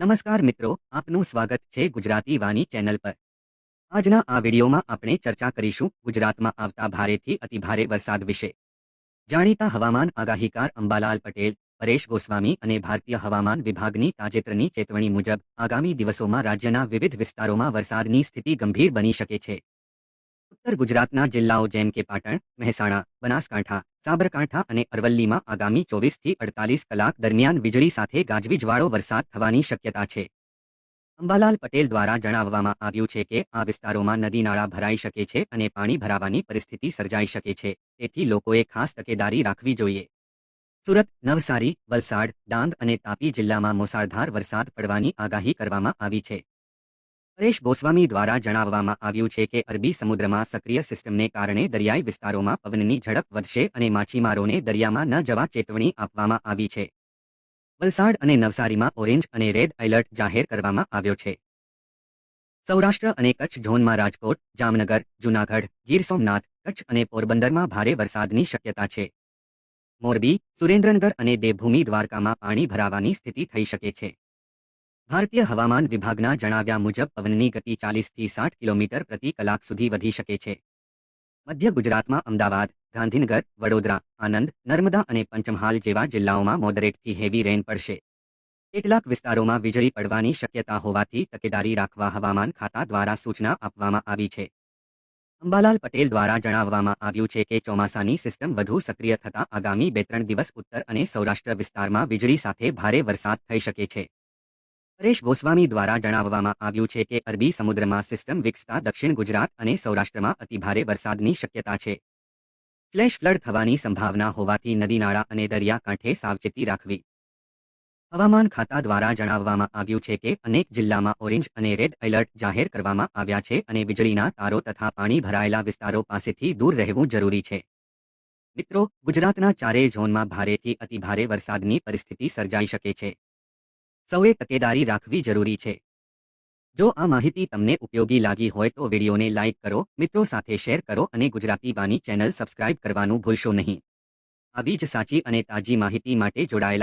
નમસ્કાર મિત્રો, આપનું સ્વાગત છે ગુજરાતી વાની ચેનલ પર. આજના આ વિડીયોમાં આપણે ચર્ચા કરીશું ગુજરાતમાં આવતા ભારેથી અતિભારે વરસાદ વિશે. જાણીતા હવામાન આગાહીકાર અંબાલાલ પટેલ, પરેશ ગોસ્વામી અને ભારતીય હવામાન વિભાગની તાજેતરની ચેતવણી મુજબ આગામી દિવસોમાં રાજ્યના વિવિધ વિસ્તારોમાં વરસાદની સ્થિતિ ગંભીર બની શકે છે. ઉત્તર ગુજરાતના જિલ્લાઓ જેમ કે પાટણ, મહેસાણા, બનાસકાંઠા, સાબરકાંઠા અને અરવલ્લીમાં આગામી ચોવીસથી અડતાલીસ કલાક દરમિયાન વીજળી સાથે ગાજવીજવાળો વરસાદ થવાની શક્યતા છે. અંબાલાલ પટેલ દ્વારા જણાવવામાં આવ્યું છે કે, આ વિસ્તારોમાં નદી નાળા ભરાઈ શકે છે અને પાણી ભરાવાની પરિસ્થિતિ સર્જાઈ શકે છે, તેથી લોકોએ ખાસ તકેદારી રાખવી જોઈએ. સુરત, નવસારી, વલસાડ, ડાંગ અને તાપી જિલ્લામાં મુસાળધાર વરસાદ પડવાની આગાહી કરવામાં આવી છે. પરેશ ગોસ્વામી દ્વારા જણાવવામાં આવ્યું છે કે અરબી સમુદ્રમાં સક્રિય સિસ્ટમને કારણે દરિયાઈ વિસ્તારોમાં પવનની ઝડપ વધશે અને માછીમારોને દરિયામાં ન જવા ચેતવણી આપવામાં આવી છે. વલસાડ અને નવસારીમાં ઓરેન્જ અને રેડ એલર્ટ જાહેર કરવામાં આવ્યો છે. સૌરાષ્ટ્ર અને કચ્છ ઝોનમાં રાજકોટ, જામનગર, જૂનાગઢ, ગીર સોમનાથ, કચ્છ અને પોરબંદરમાં ભારે વરસાદની શક્યતા છે. મોરબી, સુરેન્દ્રનગર અને દેવભૂમિ દ્વારકામાં પાણી ભરાવાની સ્થિતિ થઈ શકે છે. ભારતીય હવામાન વિભાગના જણાવ્યા મુજબ પવનની ગતિ ચાલીસથી સાઠ કિલોમીટર પ્રતિ કલાક સુધી વધી શકે છે. મધ્ય ગુજરાતમાં અમદાવાદ, ગાંધીનગર, વડોદરા આનંદ નર્મદા અને પંચમહાલ જેવા જિલ્લાઓમાં મોડરેટથી હેવી રેન પડશે. કેટલાક વિસ્તારોમાં વીજળી પડવાની શક્યતા હોવાથી તકેદારી રાખવા હવામાન ખાતા દ્વારા સૂચના આપવામાં આવી છે. અંબાલાલ પટેલ દ્વારા જણાવવામાં આવ્યું છે કે ચોમાસાની સિસ્ટમ વધુ સક્રિય થતાં આગામી બે ત્રણ દિવસ ઉત્તર અને સૌરાષ્ટ્ર વિસ્તારમાં વીજળી સાથે ભારે વરસાદ થઈ શકે છે. પરેશ ગોસ્વામી દ્વારા જણાવવામાં આવ્યું છે કે અરબી સમુદ્રમાં સિસ્ટમ વિકસતા દક્ષિણ ગુજરાત અને સૌરાષ્ટ્રમાં અતિભારે વરસાદની શક્યતા છે. ફ્લેશ ફ્લડ થવાની સંભાવના હોવાથી નદીનાળા અને દરિયાકાંઠે સાવચેતી રાખવી. હવામાન ખાતા દ્વારા જણાવવામાં આવ્યું છે કે અનેક જિલ્લામાં ઓરેન્જ અને રેડ એલર્ટ જાહેર કરવામાં આવ્યા છે અને વીજળીના તારો તથા પાણી ભરાયેલા વિસ્તારો પાસેથી દૂર રહેવું જરૂરી છે. મિત્રો, ગુજરાતના ચારેય ઝોનમાં ભારેથી અતિભારે વરસાદની પરિસ્થિતિ સર્જાઈ શકે છે. સૌએ તકેદારી રાખવી જરૂરી છે. જો આ માહિતી તમને ઉપયોગી લાગી હોય તો વિડીયોને લાઇક કરો, મિત્રો સાથે શેર કરો અને ગુજરાતી વાની ચેનલ સબસ્ક્રાઇબ કરવાનું ભૂલશો નહીં. આવી જ સાચી અને તાજી માહિતી માટે જોડાયેલા